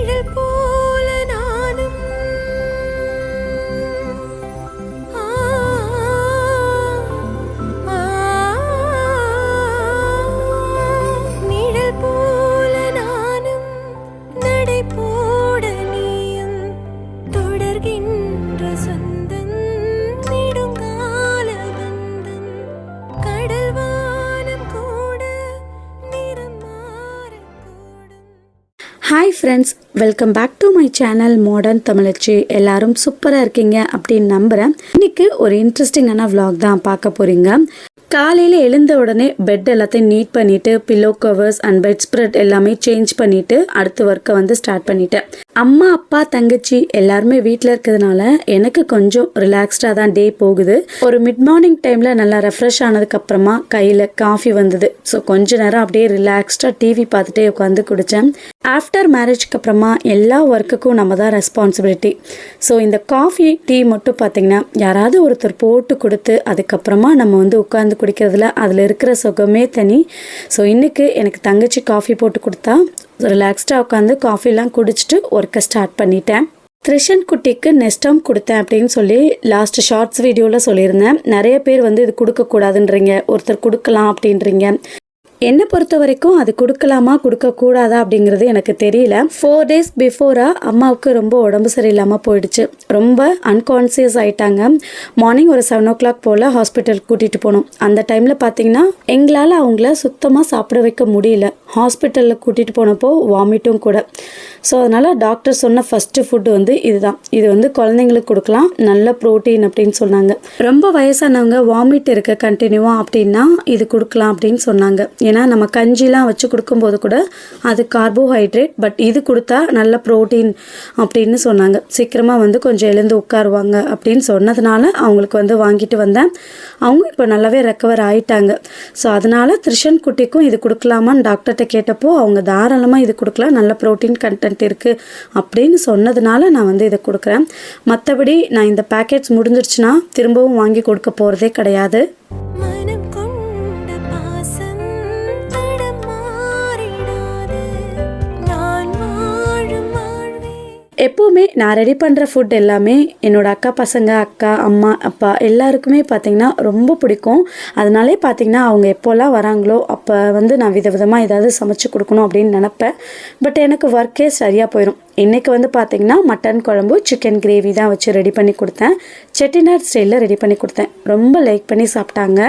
நிழல் போல hi friends welcome back to my channel modern தமிழச்சி எல்லாரும் சூப்பராக இருக்கீங்க அப்படின்னு நம்புகிறேன் இன்னைக்கு ஒரு இன்ட்ரெஸ்டிங்கான வ்ளாக் தான் பார்க்க போகிறீங்க காலையில் எழுந்த உடனே பெட் எல்லாத்தையும் நீட் பண்ணிவிட்டு pillow covers and bed spread எல்லாமே சேஞ்ச் பண்ணிவிட்டு அடுத்த ஒர்க்கை வந்து ஸ்டார்ட் பண்ணிட்டேன். அம்மா அப்பா தங்கச்சி எல்லாருமே வீட்டில் இருக்கிறதுனால எனக்கு கொஞ்சம் ரிலாக்ஸ்டாக தான் டே போகுது. ஒரு மிட் மார்னிங் டைமில் நல்லா ரெஃப்ரெஷ் ஆனதுக்கப்புறமா கையில் காஃபி வந்தது. ஸோ கொஞ்ச நேரம் அப்படியே ரிலாக்ஸ்டாக டிவி பார்த்துட்டே உட்காந்து குடித்தேன் ஆஃப்டர் மேரேஜ்க்கு அப்புறமா எல்லா ஒர்க்குக்கும் நம்ம தான் ரெஸ்பான்சிபிலிட்டி ஸோ இந்த காஃபி டீ மட்டும் பார்த்திங்கன்னா யாராவது ஒருத்தர் போட்டு கொடுத்து அதுக்கப்புறமா நம்ம வந்து உட்காந்து குடிக்கிறதுல அதில் இருக்கிற சுகமே தனி. ஸோ இன்றைக்கி எனக்கு தங்கச்சி காஃபி போட்டு கொடுத்தா ரிலாக்ஸ்டாக உட்காந்து காஃபிலாம் குடிச்சிட்டு ஒர்க்கை ஸ்டார்ட் பண்ணிட்டேன். த்ரிஷன் குட்டிக்கு நெஸ்டம் கொடுத்தேன் அப்படின்னு சொல்லி லாஸ்ட் ஷார்ட்ஸ் வீடியோவில் சொல்லியிருந்தேன். நிறைய பேர் வந்து இது கொடுக்கக்கூடாதுன்றீங்க. ஒருத்தர் கொடுக்கலாம் அப்படின்றீங்க. என்னை பொறுத்த வரைக்கும் அது கொடுக்கலாமா கொடுக்கக்கூடாதா அப்படிங்கிறது எனக்கு தெரியல. ஃபோர் டேஸ் பிஃபோராக அம்மாவுக்கு ரொம்ப உடம்பு சரியில்லாமல் போயிடுச்சு. ரொம்ப அன்கான்சியஸ் ஆயிட்டாங்க. மார்னிங் ஒரு செவன் ஓ கிளாக் போல் ஹாஸ்பிட்டல் கூட்டிகிட்டு போனோம். அந்த டைமில் பார்த்தீங்கன்னா எங்களால் அவங்கள சுத்தமாக சாப்பிட வைக்க முடியல. ஹாஸ்பிட்டலில் கூட்டிகிட்டு போனப்போ வாமிட்டும் கூட. ஸோ அதனால் டாக்டர் சொன்ன ஃபஸ்ட்டு ஃபுட்டு வந்து இதுதான். இது வந்து குழந்தைங்களுக்கு கொடுக்கலாம். நல்ல ப்ரோட்டீன் அப்படின்னு சொன்னாங்க. ரொம்ப வயசானவங்க வாமிட் இருக்க கண்டினியூவாக அப்படின்னா இது கொடுக்கலாம் அப்படின்னு சொன்னாங்க. ஏன்னா நம்ம கஞ்சிலாம் வச்சு கொடுக்கும்போது கூட அது கார்போஹைட்ரேட் பட் இது கொடுத்தா நல்ல ப்ரோட்டீன் அப்படின்னு சொன்னாங்க. சீக்கிரமாக வந்து கொஞ்சம் எழுந்து உட்காருவாங்க அப்படின்னு சொன்னதுனால அவங்களுக்கு வந்து வாங்கிட்டு வந்தேன். அவங்க இப்போ நல்லாவே ரெக்கவர் ஆயிட்டாங்க. ஸோ அதனால் த்ரிஷன் குட்டிக்கும் இது கொடுக்கலாமான்னு டாக்டர்கிட்ட கேட்டப்போ அவங்க தாராளமாக இது கொடுக்கலாம். நல்ல ப்ரோட்டீன் கண்டென்ட் இருக்குது அப்படின்னு சொன்னதுனால நான் வந்து இதை கொடுக்குறேன். மற்றபடி நான் இந்த பேக்கெட்ஸ் முடிஞ்சிருச்சுன்னா திரும்பவும் வாங்கி கொடுக்க போகிறதே கிடையாது. எப்போவுமே நான் ரெடி பண்ணுற ஃபுட் எல்லாமே என்னோட அக்கா பசங்க அக்கா அம்மா அப்பா எல்லாருக்குமே பார்த்திங்கன்னா ரொம்ப பிடிக்கும். அதனாலே பார்த்தீங்கன்னா அவங்க எப்போல்லாம் வராங்களோ அப்போ வந்து நான் விதவிதமாக ஏதாவது சமைச்சு கொடுக்கணும் அப்படின்னு நினப்பேன். பட் எனக்கு ஒர்க்கே சரியாக போயிடும் இன்றைக்கி வந்து பார்த்திங்கன்னா மட்டன் குழம்பு சிக்கன் கிரேவி தான் வச்சு ரெடி பண்ணி கொடுத்தேன். செட்டிநாட் ஸ்டைலில் ரெடி பண்ணி கொடுத்தேன். ரொம்ப லைக் பண்ணி சாப்பிட்டாங்க.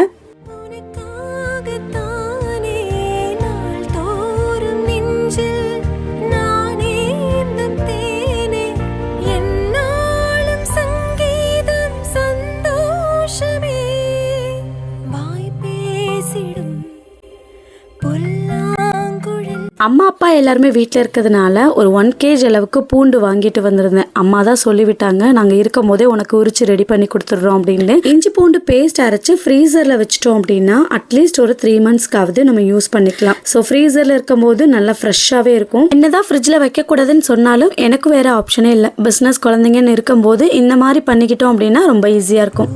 அம்மா அப்பா எல்லாருமே வீட்டில் இருக்கிறதுனால ஒரு ஒன் கேஜ் அளவுக்கு பூண்டு வாங்கிட்டு வந்திருந்தேன். அம்மா தான் சொல்லிவிட்டாங்க நாங்கள் இருக்கும் போதே உனக்கு உரிச்சு ரெடி பண்ணி கொடுத்துட்றோம் அப்படின்னு. இஞ்சி பூண்டு பேஸ்ட் அரைச்சு ஃப்ரீசரில் வச்சிட்டோம் அப்படின்னா அட்லீஸ்ட் ஒரு த்ரீ மந்த்ஸ்க்காவது நம்ம யூஸ் பண்ணிக்கலாம். ஸோ ஃப்ரீசரில் இருக்கும்போது நல்லா ஃப்ரெஷ்ஷாகவே இருக்கும். என்னதான் ஃப்ரிட்ஜில் வைக்கக்கூடாதுன்னு சொன்னாலும் எனக்கு வேறு ஆப்ஷனே இல்லை. பிஸ்னஸ் குழந்தைங்கன்னு இருக்கும்போது இந்த மாதிரி பண்ணிக்கிட்டோம் அப்படின்னா ரொம்ப ஈஸியாக இருக்கும்.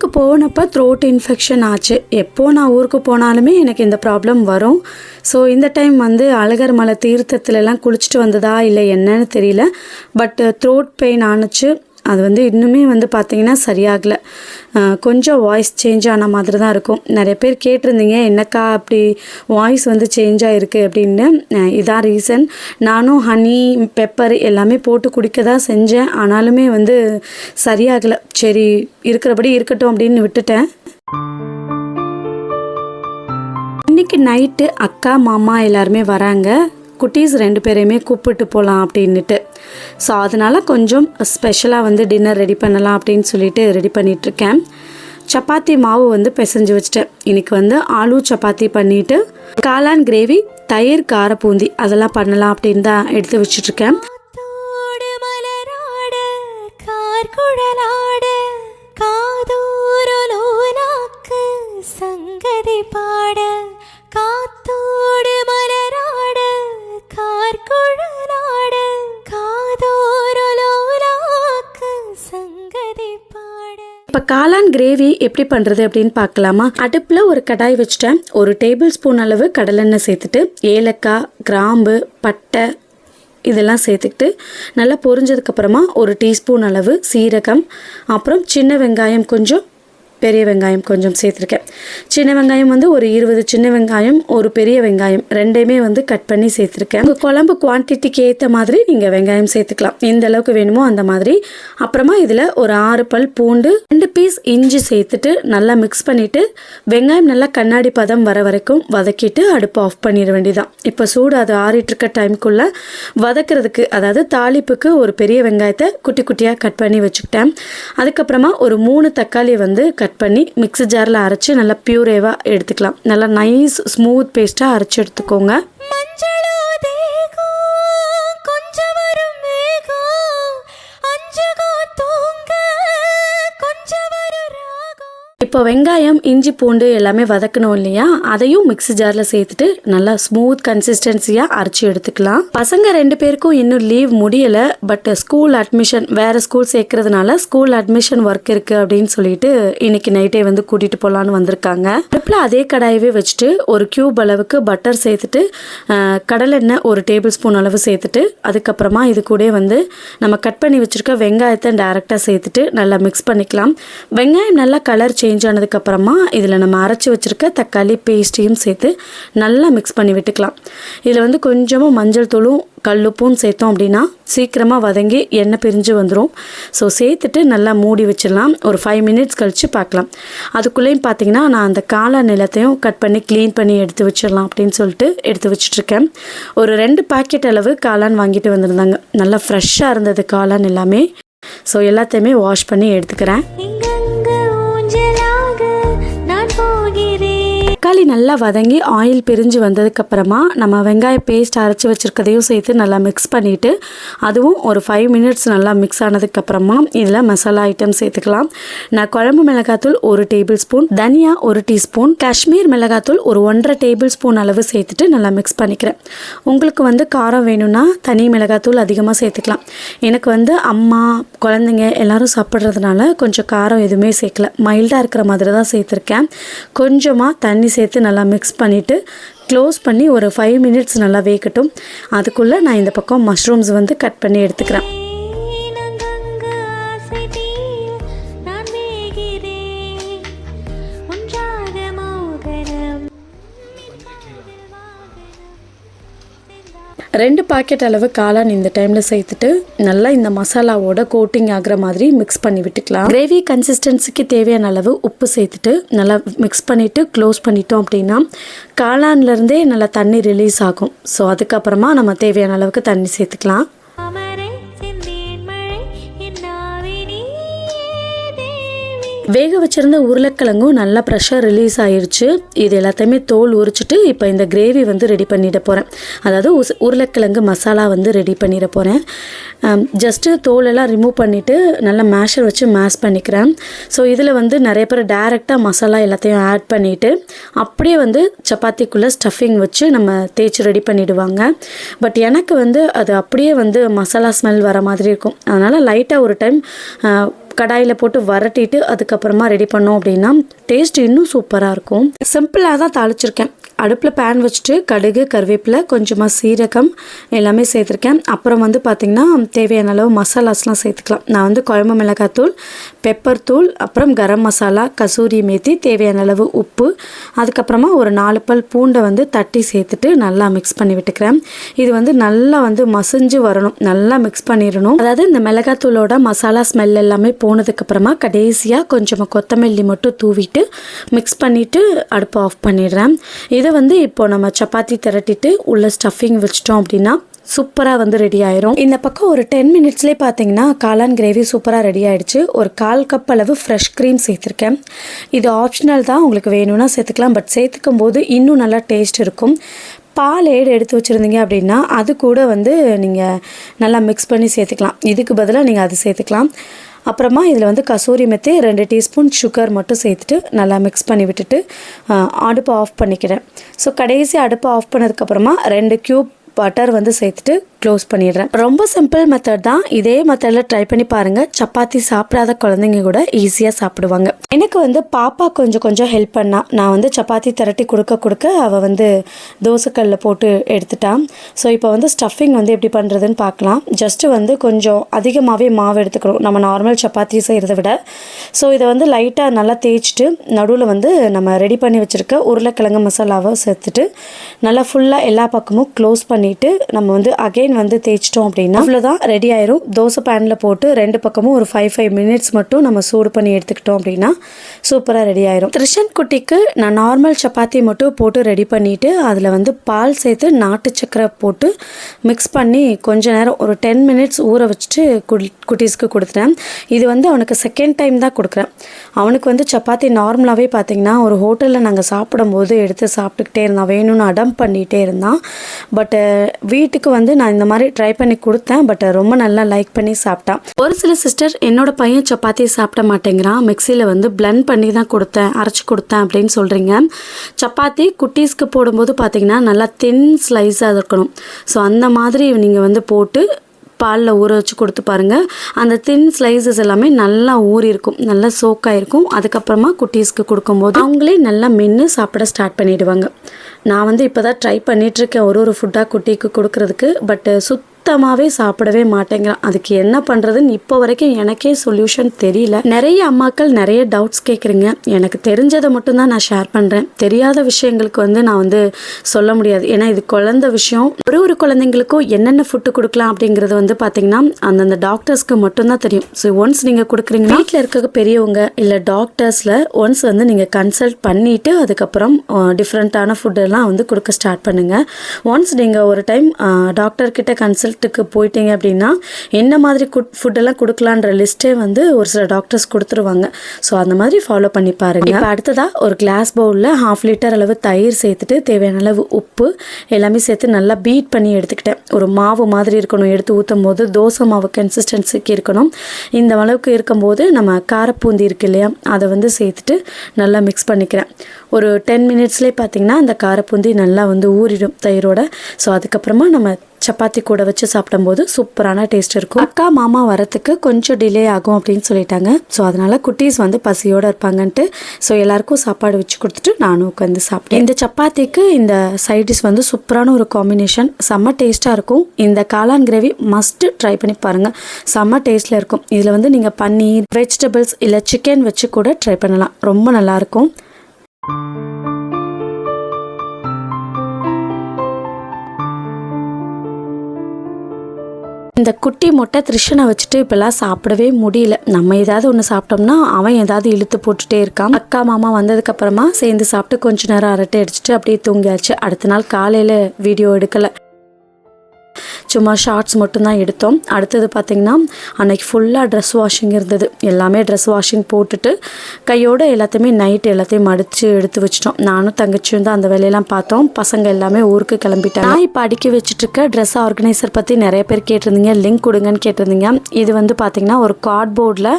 ஊருக்கு போனப்போ த்ரோட் இன்ஃபெக்ஷன் ஆச்சு. எப்போது நான் ஊருக்கு போனாலுமே எனக்கு இந்த ப்ராப்ளம் வரும். ஸோ இந்த டைம் வந்து அழகர் மலை தீர்த்தத்துலலாம் குளிச்சுட்டு வந்ததா இல்லை என்னன்னு தெரியல. பட் த்ரோட் பெயின் ஆணுச்சு. அது வந்து இன்னுமே வந்து பார்த்தீங்கன்னா சரியாகலை. கொஞ்சம் வாய்ஸ் சேஞ்ச் ஆன மாதிரி தான் இருக்கும். நிறைய பேர் கேட்டிருந்தீங்க என்னக்கா அப்படி வாய்ஸ் வந்து சேஞ்ச் ஆகிருக்கு அப்படின்னு. இதான் ரீசன் நானும் ஹனி பெப்பர் எல்லாமே போட்டு குடிக்க தான் செஞ்சேன். ஆனாலுமே வந்து சரியாகலை. சரி இருக்கிறபடி இருக்கட்டும் அப்படின்னு விட்டுட்டேன். இன்னைக்கு நைட்டு அக்கா மாமா எல்லாருமே வராங்க. குட்டீஸ் ரெண்டு பேரையுமே கூப்பிட்டு போகலாம் அப்படின்னுட்டு. ஸோ அதனால் கொஞ்சம் ஸ்பெஷலாக வந்து டின்னர் ரெடி பண்ணலாம் அப்படின்னு சொல்லிட்டு ரெடி பண்ணிகிட்ருக்கேன் சப்பாத்தி மாவு வந்து பிசைஞ்சு வச்சுட்டேன். இன்றைக்கி வந்து ஆலு சப்பாத்தி பண்ணிவிட்டு காளான் கிரேவி தயிர் காரப்பூந்தி அதெல்லாம் பண்ணலாம் அப்படின்னு தான் எடுத்து வச்சுட்ருக்கேன் இப்போ காளான் கிரேவி எப்படி பண்ணுறது அப்படின்னு பார்க்கலாமா? அடுப்பில் ஒரு கடாய் வச்சுட்டேன். ஒரு டேபிள் ஸ்பூன் அளவு கடலெண்ணெய் சேர்த்துட்டு ஏலக்காய் கிராம்பு பட்டை இதெல்லாம் சேர்த்துக்கிட்டு நல்லா பொரிஞ்சதுக்கப்புறமா ஒரு டீஸ்பூன் அளவு சீரகம் அப்புறம் சின்ன வெங்காயம் கொஞ்சம் பெரிய வெங்காயம் கொஞ்சம் சேர்த்துருக்கேன். சின்ன வெங்காயம் வந்து ஒரு இருபது சின்ன வெங்காயம் ஒரு பெரிய வெங்காயம் ரெண்டையுமே வந்து கட் பண்ணி சேர்த்துருக்கேன். உங்கள் குழம்பு குவான்டிட்டிக்கு ஏற்ற மாதிரி நீங்கள் வெங்காயம் சேர்த்துக்கலாம். எந்த அளவுக்கு வேணுமோ அந்த மாதிரி. அப்புறமா இதில் ஒரு ஆறு பல் பூண்டு ரெண்டு பீஸ் இஞ்சி சேர்த்துட்டு நல்லா மிக்ஸ் பண்ணிவிட்டு வெங்காயம் நல்லா கண்ணாடி பதம் வர வரைக்கும் வதக்கிட்டு அடுப்பு ஆஃப் பண்ணிட வேண்டியதான் இப்போ சூடு அது ஆறிட்டுருக்க டைம்குள்ளே டைமுக்குள்ளே வதக்கிறதுக்கு அதாவது தாளிப்புக்கு ஒரு பெரிய வெங்காயத்தை குட்டி குட்டியாக கட் பண்ணி வச்சுக்கிட்டேன். அதுக்கப்புறமா ஒரு மூணு தக்காளி வந்து கட் பண்ணி மிக்ஸி ஜாரில் அரைச்சி நல்லா பியூரேவாக எடுத்துக்கலாம். நல்லா நைஸ் ஸ்மூத் பேஸ்ட்டாக அரைச்சி எடுத்துக்கோங்க. இப்போ வெங்காயம் இஞ்சி பூண்டு எல்லாமே வதக்கணும் இல்லையா? அதையும் மிக்ஸி ஜாரில் சேர்த்துட்டு நல்லா ஸ்மூத் கன்சிஸ்டன்சியாக அரைச்சி எடுத்துக்கலாம். பசங்க ரெண்டு பேருக்கும் இன்னும் லீவ் முடியலை பட் ஸ்கூல் அட்மிஷன் வேறு ஸ்கூல் சேர்க்கறதுனால ஸ்கூல் அட்மிஷன் ஒர்க் இருக்குது அப்படின்னு சொல்லிட்டு இன்னைக்கு நைட்டே வந்து கூட்டிகிட்டு போகலான்னு வந்திருக்காங்க. அடுப்பில் அதே கடாயவே வச்சுட்டு ஒரு கியூப் அளவுக்கு பட்டர் சேர்த்துட்டு கடலெண்ணெய் ஒரு டேபிள் ஸ்பூன் அளவு சேர்த்துட்டு அதுக்கப்புறமா இது கூட வந்து நம்ம கட் பண்ணி வச்சுருக்க வெங்காயத்தை டேரெக்டாக சேர்த்துட்டு நல்லா மிக்ஸ் பண்ணிக்கலாம். வெங்காயம் நல்லா கலர் சேஞ்ச் ஆனதுக்கப்புறமா இதில் நம்ம அரைச்சி வச்சுருக்க தக்காளி பேஸ்ட்டையும் சேர்த்து நல்லா மிக்ஸ் பண்ணி விட்டுக்கலாம். இதில் வந்து கொஞ்சமாக மஞ்சள் தூளும் கல்லுப்பும் சேர்த்தோம் அப்படின்னா சீக்கிரமாக வதங்கி எண்ணெய் பிரிஞ்சு வந்துடும் ஸோ சேர்த்துட்டு நல்லா மூடி வச்சிடலாம். ஒரு ஃபைவ் மினிட்ஸ் கழித்து பார்க்கலாம். அதுக்குள்ளேயும் பார்த்தீங்கன்னா நான் அந்த காளா நிலத்தையும் கட் பண்ணி க்ளீன் பண்ணி எடுத்து வச்சிடலாம் அப்படின்னு சொல்லிட்டு எடுத்து வச்சிட்ருக்கேன் ஒரு ரெண்டு பாக்கெட் அளவு காளான் வாங்கிட்டு வந்திருந்தாங்க. நல்லா ஃப்ரெஷ்ஷாக இருந்தது காளான் எல்லாமே. ஸோ எல்லாத்தையுமே வாஷ் பண்ணி எடுத்துக்கிறேன். தக்காளி நல்லா வதங்கி ஆயில் பிரிஞ்சு வந்ததுக்கப்புறமா நம்ம வெங்காய பேஸ்ட் அரைச்சி வச்சுருக்கதையும் சேர்த்து நல்லா மிக்ஸ் பண்ணிவிட்டு அதுவும் ஒரு ஃபைவ் மினிட்ஸ் நல்லா மிக்ஸ் ஆனதுக்கப்புறமா இதில் மசாலா ஐட்டம் சேர்த்துக்கலாம். நான் குழம்பு மிளகாத்தூள் ஒரு டேபிள் ஸ்பூன் தனியா ஒரு டீஸ்பூன் காஷ்மீர் மிளகாத்தூள் ஒரு ஒன்றரை டேபிள் ஸ்பூன் அளவு சேர்த்துட்டு நல்லா மிக்ஸ் பண்ணிக்கிறேன். உங்களுக்கு வந்து காரம் வேணும்னா தனி மிளகாத்தூள் அதிகமாக சேர்த்துக்கலாம். எனக்கு வந்து அம்மா குழந்தைங்க எல்லாரும் சாப்பிட்றதுனால கொஞ்சம் காரம் எதுவுமே சேர்க்கல. மைல்டாக இருக்கிற மாதிரி தான் சேர்த்துருக்கேன். கொஞ்சமாக தண்ணி சேர்த்து நல்லா மிக்ஸ் பண்ணிவிட்டு க்ளோஸ் பண்ணி ஒரு ஃபைவ் மினிட்ஸ் நல்லா வேகட்டும். அதுக்குள்ளே நான் இந்த பக்கம் மஷ்ரூம்ஸ் வந்து கட் பண்ணி எடுத்துக்கிறேன். ரெண்டு பாக்கெட் அளவு காளான் இந்த டைமில் சேர்த்துட்டு நல்லா இந்த மசாலாவோட கோட்டிங் ஆகிற மாதிரி மிக்ஸ் பண்ணி விட்டுக்கலாம். கிரேவி கன்சிஸ்டன்சிக்கு தேவையான அளவு உப்பு சேர்த்துட்டு நல்லா மிக்ஸ் பண்ணிவிட்டு க்ளோஸ் பண்ணிட்டோம் அப்படின்னா காளான்லேருந்தே நல்லா தண்ணி ரிலீஸ் ஆகும். ஸோ அதுக்கப்புறமா நம்ம தேவையான அளவுக்கு தண்ணி சேர்த்துக்கலாம். வேக வச்சிருந்த உருளைக்கிழங்கும் நல்லா ப்ரெஷர் ரிலீஸ் ஆயிடுச்சு இது எல்லாத்தையுமே தோல் உரிச்சிட்டு இப்போ இந்த கிரேவி வந்து ரெடி பண்ணிட போகிறேன் அதாவது உஸ் உருளைக்கிழங்கு மசாலா வந்து ரெடி பண்ணிட போகிறேன் ஜஸ்ட்டு தோலெல்லாம் ரிமூவ் பண்ணிவிட்டு நல்லா மேஷர் வச்சு மேஷ் பண்ணிக்கிறேன். ஸோ இதில் வந்து நிறைய பேர் டேரெக்டாக மசாலா எல்லாத்தையும் ஆட் பண்ணிவிட்டு அப்படியே வந்து சப்பாத்திக்குள்ளே ஸ்டஃபிங் வச்சு நம்ம தேய்ச்சி ரெடி பண்ணிவிடுவாங்க பட் எனக்கு வந்து அது அப்படியே வந்து மசாலா ஸ்மெல் வர மாதிரி இருக்கும். அதனால் லைட்டாக ஒரு டைம் கடாயில் போட்டு வரட்டிட்டு அதுக்கப்புறமா ரெடி பண்ணோம் அப்படின்னா டேஸ்ட் இன்னும் சூப்பராக இருக்கும். சிம்பிளாக தான் தாளிச்சிருக்கேன். அடுப்பில் பேன் வச்சுட்டு கடுகு கருவேப்பிலை கொஞ்சமாக சீரகம் எல்லாமே சேர்த்துருக்கேன். அப்புறம் வந்து பார்த்திங்கன்னா தேவையான அளவு மசாலாஸ்லாம் சேர்த்துக்கலாம். நான் வந்து குழம்பு மிளகாத்தூள் பெப்பர் தூள் அப்புறம் கரம் மசாலா கசூரி மேத்தி தேவையான அளவு உப்பு. அதுக்கப்புறமா ஒரு நாலு பல் பூண்டை வந்து தட்டி சேர்த்துட்டு நல்லா மிக்ஸ் பண்ணி விட்டுக்கிறேன். இது வந்து நல்லா வந்து மசிஞ்சு வரணும். நல்லா மிக்ஸ் பண்ணிடணும். அதாவது இந்த மிளகாத்தூளோட மசாலா ஸ்மெல் எல்லாமே போனதுக்கப்புறமா கடைசியாக கொஞ்சமாக கொத்தமல்லி மட்டும் தூவிட்டு மிக்ஸ் பண்ணிவிட்டு அடுப்பை ஆஃப் பண்ணிடுறேன். இது வந்து இப்போ நம்ம சப்பாத்தி திரட்டிட்டு உள்ள ஸ்டஃபிங் வச்சிட்டோம் அப்படின்னா சூப்பராக வந்து ரெடி ஆயிரும். இந்த பக்கம் ஒரு டென் மினிட்ஸ்லேயே பார்த்தீங்கன்னா காளான் கிரேவி சூப்பராக ரெடி ஆகிடுச்சு ஒரு கால் கப் அளவு ஃப்ரெஷ் க்ரீம் சேர்த்துருக்கேன். இது ஆப்ஷனல் தான் உங்களுக்கு வேணும்னா சேர்த்துக்கலாம். பட் சேர்த்துக்கும் போது இன்னும் நல்லா டேஸ்ட் இருக்கும். பால் ஏடு எடுத்து வச்சுருந்தீங்க அப்படின்னா அது கூட வந்து நீங்கள் நல்லா மிக்ஸ் பண்ணி சேர்த்துக்கலாம். இதுக்கு பதிலாக நீங்கள் அது சேர்த்துக்கலாம். அப்புறமா இதில் வந்து கசூரி மெத்தி ரெண்டு டீஸ்பூன் சுகர் மட்டும் சேர்த்துட்டு நல்லா மிக்ஸ் பண்ணி விட்டுட்டு அடுப்பை ஆஃப் பண்ணிக்கிறேன். ஸோ கடைசி அடுப்பை ஆஃப் பண்ணதுக்கப்புறமா ரெண்டு க்யூப் பட்டர் வந்து சேர்த்துட்டு க்ளோஸ் பண்ணிடுறேன். ரொம்ப சிம்பிள் மெத்தட் தான். இதே மெத்தடில் ட்ரை பண்ணி பாருங்கள் சப்பாத்தி சாப்பிடாத குழந்தைங்க கூட ஈஸியாக சாப்பிடுவாங்க. எனக்கு வந்து பாப்பா கொஞ்சம் கொஞ்சம் ஹெல்ப் பண்ணா. நான் வந்து சப்பாத்தி திரட்டி கொடுக்க கொடுக்க அவள் வந்து தோசைக்கல்லில் போட்டு எடுத்துட்டான் ஸோ இப்போ வந்து ஸ்டஃபிங் வந்து எப்படி பண்ணுறதுன்னு பார்க்கலாம் ஜஸ்ட்டு வந்து கொஞ்சம் அதிகமாகவே மாவு எடுத்துக்கிறோம் நம்ம நார்மல் சப்பாத்தி செய்கிறத விட. ஸோ இதை வந்து லைட்டாக நல்லா தேய்ச்சிட்டு நடுவில் வந்து நம்ம ரெடி பண்ணி வச்சுருக்க உருளைக்கிழங்கு மசாலாவை சேர்த்துட்டு நல்லா ஃபுல்லாக எல்லா பக்கமும் க்ளோஸ் பண்ணிவிட்டு நம்ம வந்து அகைன் வந்து தேய்ச்சிட்டோம் அப்படின்னா அவ்வளோதான் ரெடி ஆயிரும். தோசை பேனில் போட்டு ரெண்டு பக்கமும் ஒரு ஃபைவ் ஃபைவ் மினிட்ஸ் மட்டும் நம்ம சூடு பண்ணி எடுத்துக்கிட்டோம் அப்படின்னா சூப்பராக ரெடி ஆயிரும். திருஷன் குட்டிக்கு நான் நார்மல் சப்பாத்தி மட்டும் போட்டு ரெடி பண்ணிவிட்டு அதில் வந்து பால் சேர்த்து நாட்டு சக்கரை போட்டு மிக்ஸ் பண்ணி கொஞ்ச நேரம் ஒரு டென் மினிட்ஸ் ஊற வச்சுட்டு குடி குட்டீஸ்க்கு கொடுத்துட்டேன். இது வந்து அவனுக்கு செகண்ட் டைம் தான் கொடுக்குறேன். அவனுக்கு வந்து சப்பாத்தி நார்மலாகவே பார்த்தீங்கன்னா ஒரு ஹோட்டலில் நாங்கள் சாப்பிடும்போது எடுத்து சாப்பிட்டுக்கிட்டே இருந்தான். வேணும்னு அடம் பண்ணிகிட்டே இருந்தான். பட்டு வீட்டுக்கு வந்து நான் இந்த மாதிரி ட்ரை பண்ணி கொடுத்தேன் பட் ரொம்ப நல்லா லைக் பண்ணி சாப்பிட்டான். ஒரு சில சிஸ்டர் என்னோட பையன் சப்பாத்தி சாப்பிட மாட்டேங்கிறான். மிக்சியில் வந்து பிளண்ட் பண்ணி தான் கொடுத்தேன் அரைச்சி கொடுத்தேன் அப்படின்னு சொல்கிறீங்க சப்பாத்தி குட்டீஸ்க்கு போடும்போது பார்த்தீங்கன்னா நல்லா தின் ஸ்லைஸாக இருக்கணும். ஸோ அந்த மாதிரி நீங்கள் வந்து போட்டு பாலில் ஊற வச்சு கொடுத்து பாருங்கள் அந்த தின் ஸ்லைசஸ் எல்லாமே நல்லா ஊறி இருக்கும் நல்லா சோக்காயிருக்கும் அதுக்கப்புறமா குட்டீஸ்க்கு கொடுக்கும்போது அவங்களே நல்லா மென்று சாப்பிட ஸ்டார்ட் பண்ணிவிடுவாங்க நான் வந்து இப்போ தான் ட்ரை பண்ணிகிட்ருக்கேன் ஒரு ஒரு ஃபுட்டாக குட்டிக்கு கொடுக்கறதுக்கு. பட்டு சுத் சுத்தமாகவே சாப்பிடவே மாட்டேங்கிறான். அதுக்கு என்ன பண்ணுறதுன்னு இப்போ வரைக்கும் எனக்கே சொல்யூஷன் தெரியல. நிறைய அம்மாக்கள் நிறைய டவுட்ஸ் கேட்குறீங்க எனக்கு தெரிஞ்சதை மட்டும்தான் நான் ஷேர் பண்ணுறேன் தெரியாத விஷயங்களுக்கு வந்து நான் வந்து சொல்ல முடியாது. ஏன்னா இது குழந்த விஷயம். ஒரு ஒரு குழந்தைங்களுக்கும் என்னென்ன ஃபுட்டு கொடுக்கலாம் அப்படிங்கிறது வந்து பார்த்தீங்கன்னா அந்தந்த டாக்டர்ஸ்க்கு மட்டும்தான் தெரியும். ஸோ ஒன்ஸ் நீங்கள் கொடுக்குறீங்கன்னா வீட்டில் இருக்க பெரியவங்க இல்லை டாக்டர்ஸில் ஒன்ஸ் வந்து நீங்கள் கன்சல்ட் பண்ணிவிட்டு அதுக்கப்புறம் டிஃப்ரெண்ட்டான ஃபுட்டெல்லாம் வந்து கொடுக்க ஸ்டார்ட் பண்ணுங்கள் ஒன்ஸ் நீங்கள் ஒரு டைம் டாக்டர்கிட்ட கன்சல்ட் ப்ராஜெக்ட்டுக்கு போயிட்டீங்க அப்படின்னா என்ன மாதிரி குட் ஃபுட்டெல்லாம் கொடுக்கலான்ற லிஸ்ட்டே வந்து ஒரு சில டாக்டர்ஸ் கொடுத்துருவாங்க. ஸோ அந்த மாதிரி ஃபாலோ பண்ணி பாருங்க. இப்போ அடுத்ததாக ஒரு கிளாஸ் பவுலில் ஹாஃப் லிட்டர் அளவு தயிர் சேர்த்துட்டு தேவையான அளவு உப்பு எல்லாமே சேர்த்து நல்லா பீட் பண்ணி எடுத்துக்கிட்டேன். ஒரு மாவு மாதிரி இருக்கணும் எடுத்து ஊற்றும் போது தோசை மாவு கன்சிஸ்டன்சிக்கு இருக்கணும். இந்த அளவுக்கு இருக்கும்போது நம்ம காரப்பூந்தி இருக்கு இல்லையா அதை வந்து சேர்த்துட்டு நல்லா மிக்ஸ் பண்ணிக்கிறேன். ஒரு டென் மினிட்ஸ்லேயே பார்த்தீங்கன்னா அந்த காரப்பூந்தி நல்லா வந்து ஊறிடும் தயிரோட. ஸோ அதுக்கப்புறமா நம்ம சப்பாத்தி கூட வச்சு சாப்பிடும்போது சூப்பரான டேஸ்ட் இருக்கும். அக்கா மாமா வரத்துக்கு கொஞ்சம் டிலே ஆகும் அப்படின்னு சொல்லிட்டாங்க. ஸோ அதனால குட்டீஸ் வந்து பசியோட இருப்பாங்கன்ட்டு ஸோ எல்லாருக்கும் சாப்பாடு வச்சு கொடுத்துட்டு நானும் உட்காந்து சாப்பிட்டேன். இந்த சப்பாத்திக்கு இந்த சைட் டிஷ் வந்து சூப்பரான ஒரு காம்பினேஷன் செம்ம டேஸ்ட்டாக இருக்கும். இந்த காளான் கிரேவி மஸ்ட்டு ட்ரை பண்ணி பாருங்கள் செம்ம டேஸ்ட்டில் இருக்கும். இதில் வந்து நீங்கள் பன்னீர் வெஜிடபிள்ஸ் இல்லை சிக்கன் வச்சு கூட ட்ரை பண்ணலாம். ரொம்ப நல்லாயிருக்கும் இந்த குட்டி மொட்டை திருஷனை வச்சுட்டு இப்பெல்லாம் சாப்பிடவே முடியல. நம்ம ஏதாவது ஒன்று சாப்பிட்டோம்னா அவன் ஏதாவது இழுத்து போட்டுட்டே இருக்கான். அக்கா மாமா வந்ததுக்கு அப்புறமா சேர்ந்து சாப்பிட்டு கொஞ்ச நேரம் அரட்டை அடிச்சுட்டு அப்படியே தூங்கியாச்சு. அடுத்த நாள் காலையில் வீடியோ எடுக்கலை. சும்மா ஷார்ட்ஸ் மட்டும்தான் எடுத்தோம். அடுத்தது பார்த்திங்கன்னா அன்னைக்கு ஃபுல்லாக ட்ரெஸ் வாஷிங் இருந்தது. எல்லாமே ட்ரெஸ் வாஷிங் போட்டுட்டு கையோடு எல்லாத்தையுமே நைட் எல்லாத்தையும் மடித்து எடுத்து வச்சிட்டோம். நானும் தங்கச்சியும் தான் அந்த வேலையெல்லாம் பார்த்தோம். பசங்க எல்லாமே ஊருக்கு கிளம்பிட்டாங்க. நான் இப்போ அடிக்க வச்சுட்டுருக்க ட்ரெஸ் ஆர்கனைசர் பற்றி நிறைய பேர் கேட்டிருந்தீங்க. லிங்க் கொடுங்கன்னு கேட்டிருந்தீங்க. இது வந்து பார்த்திங்கன்னா ஒரு கார்ட்போர்டில்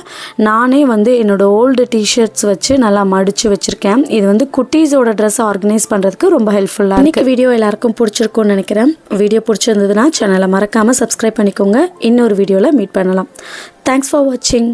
நானே வந்து என்னோடய ஓல்டு டிஷர்ட்ஸ் வச்சு நல்லா மடித்து வச்சுருக்கேன். இது வந்து குட்டீஸோட ட்ரெஸ் ஆர்கனைஸ் பண்ணுறதுக்கு ரொம்ப ஹெல்ப்ஃபுல்லாக இன்னைக்கு வீடியோ எல்லாருக்கும் பிடிச்சிருக்கும்னு நினைக்கிறேன். வீடியோ பிடிச்சிருந்ததுன்னா சேனலை மறக்காமல் சப்ஸ்கிரைப் பண்ணிக்கோங்க. இன்னொரு வீடியோவில் மீட் பண்ணலாம். தேங்க்ஸ் ஃபார் வாட்சிங்